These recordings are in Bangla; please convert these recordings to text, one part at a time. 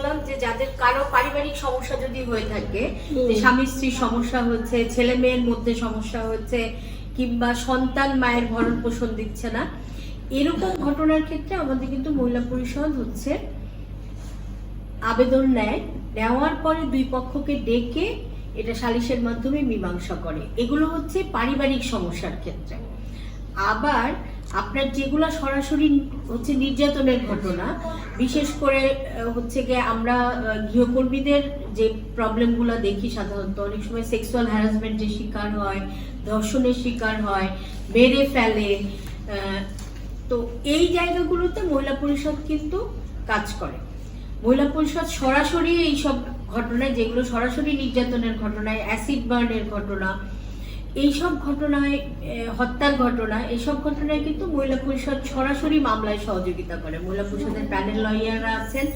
বললাম যে যাদের কারও পারিবারিক সমস্যা যদি হয়ে থাকে যে স্বামী স্ত্রীর সমস্যা হচ্ছে ছেলে মেয়ের মধ্যে সমস্যা হচ্ছে কিংবা সন্তান মায়ের ভরণ পোষণ দিচ্ছে না এরকম ঘটনার ক্ষেত্রে আমাদের কিন্তু মহিলা পরিষদ হচ্ছে আবেদন নেয়। নেওয়ার পরে দুই পক্ষকে ডেকে এটা সালিশের মাধ্যমে মীমাংসা করে। এগুলো হচ্ছে পারিবারিক সমস্যার ক্ষেত্রে। আবার আপনার যেগুলো সরাসরি হচ্ছে নির্যাতনের ঘটনা, বিশেষ করে হচ্ছে গিয়ে আমরা গৃহকর্মীদের যে প্রবলেমগুলো দেখি সাধারণত, অনেক সময় সেক্সুয়াল হ্যারাসমেন্টের শিকার হয়, ধর্ষণের শিকার হয়, মেরে ফেলে তো এই জায়গাগুলোতে মহিলা পরিষদ কিন্তু কাজ করে। মহিলা পরিষদ সরাসরি এইসব ঘটনায়, যেগুলো সরাসরি নির্যাতনের ঘটনায় অ্যাসিড বার্নের ঘটনা এইসব ঘটনায় হত্যার ঘটনা, এইসব ঘটনায় কিন্তু মহিলা পরিষদ সরাসরি মামলায় সহযোগিতা করে। মহিলা পরিষদের প্যানেল লয়াররা আছেন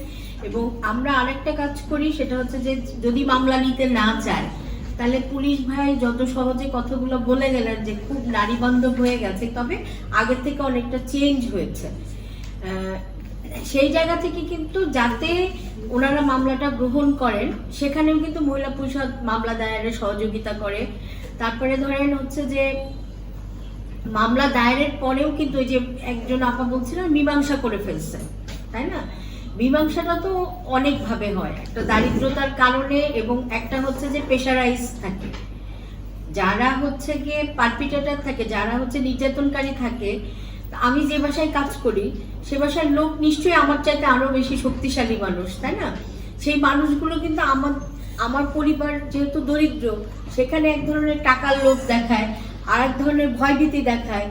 এবং আমরা আরেকটা কাজ করি, সেটা হচ্ছে যে যদি মামলা নিতে না চায়, তাহলে পুলিশ ভাই যত সহজে কথাগুলো বলে গেলেন যে খুব নারী বান্ধব হয়ে গেছে, তবে আগের থেকে অনেকটা চেঞ্জ হয়েছে। সেই জায়গা থেকে কিন্তু যাতে ওনারা মামলাটা গ্রহণ করেন, সেখানেও কিন্তু মহিলা পরিষদ মামলা দায়েরে সহযোগিতা করে। তারপরে ধরেন হচ্ছে যে, মামলা দায়েরের পরেও কিন্তু ওই যে একজন আপা বলছিলেন মীমাংসা করে ফেলছে, তাই না? মীমাংসাটা তো অনেকভাবে হয়, একটা দারিদ্রতার কারণে এবং একটা হচ্ছে যে প্রেশারাইজ থাকে। যারা হচ্ছে গিয়ে পারপিটেটার থাকে, যারা হচ্ছে নির্যাতনকারী থাকে আমি যে বাসায় কাজ করি, সে বাসার লোক নিশ্চয়ই আমার চাইতে আরও বেশি শক্তিশালী মানুষ, তাই না? সেই মানুষগুলো কিন্তু আমার আমার পরিবার যেহেতু দরিদ্র, সেখানে এক ধরনের টাকার লোভ দেখায়, আর এক ধরনের ভয়ভীতি দেখায়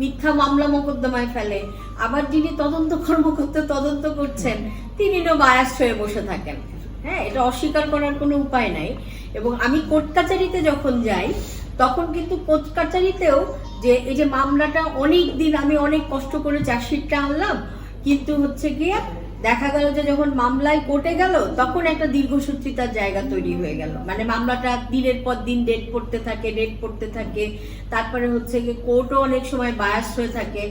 মিথ্যা মামলা মোকদ্দমায় ফেলে। আবার যিনি তদন্ত কর্মকর্তা তদন্ত করছেন, তিনিও বায়াস হয়ে বসে থাকেন। হ্যাঁ এটা অস্বীকার করার কোনো উপায় নাই। এবং আমি কোর্ট কাচারিতে যখন যাই, তখন কিন্তু কোর্ট কাচারিতেও যে এই যে মামলাটা অনেক দিন আমি অনেক কষ্ট করে চার্জশিটটা আনলাম, কিন্তু হচ্ছে গিয়ে দেখা গেল যে যখন মামলায় কোর্টে গেল, তখন একটা দীর্ঘসূত্রিতার জায়গা তৈরি হয়ে গেল। মানে মামলাটা দিনের পর দিন ডেট পড়তে থাকে ডেট পড়তে থাকে, তারপরে হচ্ছে গিয়ে কোর্টও অনেক সময় বায়াস হয়ে থাকে।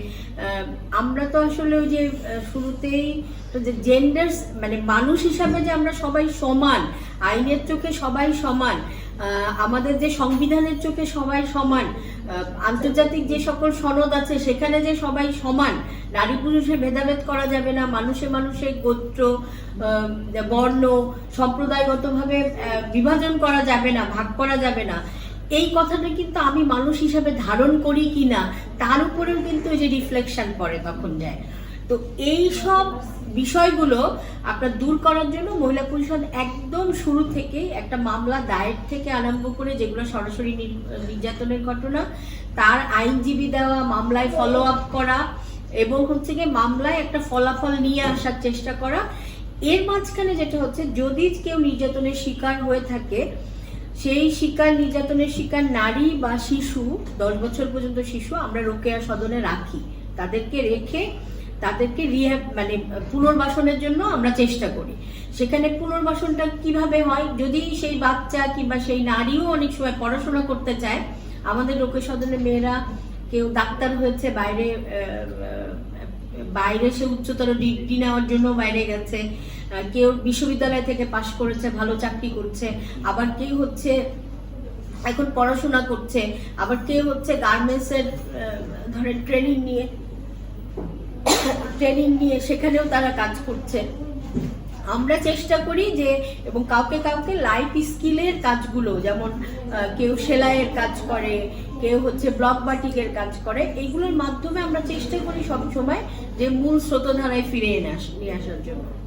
আমরা তো আসলে ওই যে শুরুতেই যে জেন্ডার মানে মানুষ হিসাবে যে আমরা সবাই সমান আইনের চোখে সবাই সমান আমাদের যে সংবিধানের চোখে সবাই সমান আন্তর্জাতিক যে সকল সনদ আছে সেখানে যে সবাই সমান, নারী পুরুষে ভেদাভেদ করা যাবে না, মানুষে মানুষে গোত্র বর্ণ, সম্প্রদায়গতভাবে বিভাজন করা যাবে না, ভাগ করা যাবে না। এই কথাটা কিন্তু আমি মানুষ হিসাবে ধারণ করি কিনা, তার উপরেও কিন্তু এই যে রিফ্লেকশন পড়ে তখন যায়। তো এই সব বিষয়গুলো আপনার দূর করার জন্য মহিলা পরিষদ একদম শুরু থেকে একটা মামলা দায়ের থেকে আরম্ভ করে যেগুলো সরাসরি নির- নির্যাতনের ঘটনা, তার আইনজীবী দেওয়া, মামলায় ফলো আপ করা এবং হচ্ছে গিয়ে মামলায় একটা ফলাফল নিয়ে আসার চেষ্টা করা। এর মাঝখানে যেটা হচ্ছে, যদি কেউ নির্যাতনের শিকার হয়ে থাকে, সেই শিকার, নির্যাতনের শিকার নারী বা শিশু, দশ বছর পর্যন্ত শিশু, আমরা রোকেয়া সদনে রাখি। তাদেরকে রেখে তাদেরকে রিহ্যাব মানে পুনর্বাসনের জন্য আমরা চেষ্টা করি। সেখানে পুনর্বাসনটা কীভাবে হয়? যদি সেই বাচ্চা কিংবা সেই নারীও অনেক সময় পড়াশোনা করতে চায়, আমাদের লোকে সদনের মেয়েরা কেউ ডাক্তার হয়েছে, বাইরে বাইরে সে উচ্চতর ডিগ্রি নেওয়ার জন্য বাইরে গেছে কেউ বিশ্ববিদ্যালয় থেকে পাশ করেছে, ভালো চাকরি করছে, আবার কেউ হচ্ছে এখন পড়াশোনা করছে, আবার কেউ হচ্ছে গার্মেন্টসের ধরেন ট্রেনিং নিয়ে ট্রেনিং নিয়ে সেখানেও তারা কাজ করছে। আমরা চেষ্টা করি যে, এবং কাউকে কাউকে লাইফ স্কিলের কাজগুলো, যেমন কেউ সেলাইয়ের কাজ করে, কেউ হচ্ছে ব্লক বাটিকের কাজ করে, এইগুলোর মাধ্যমে আমরা চেষ্টা করি সবসময় যে মূল স্রোতধারায় ফিরে এনে আস- নিয়ে আসার জন্য।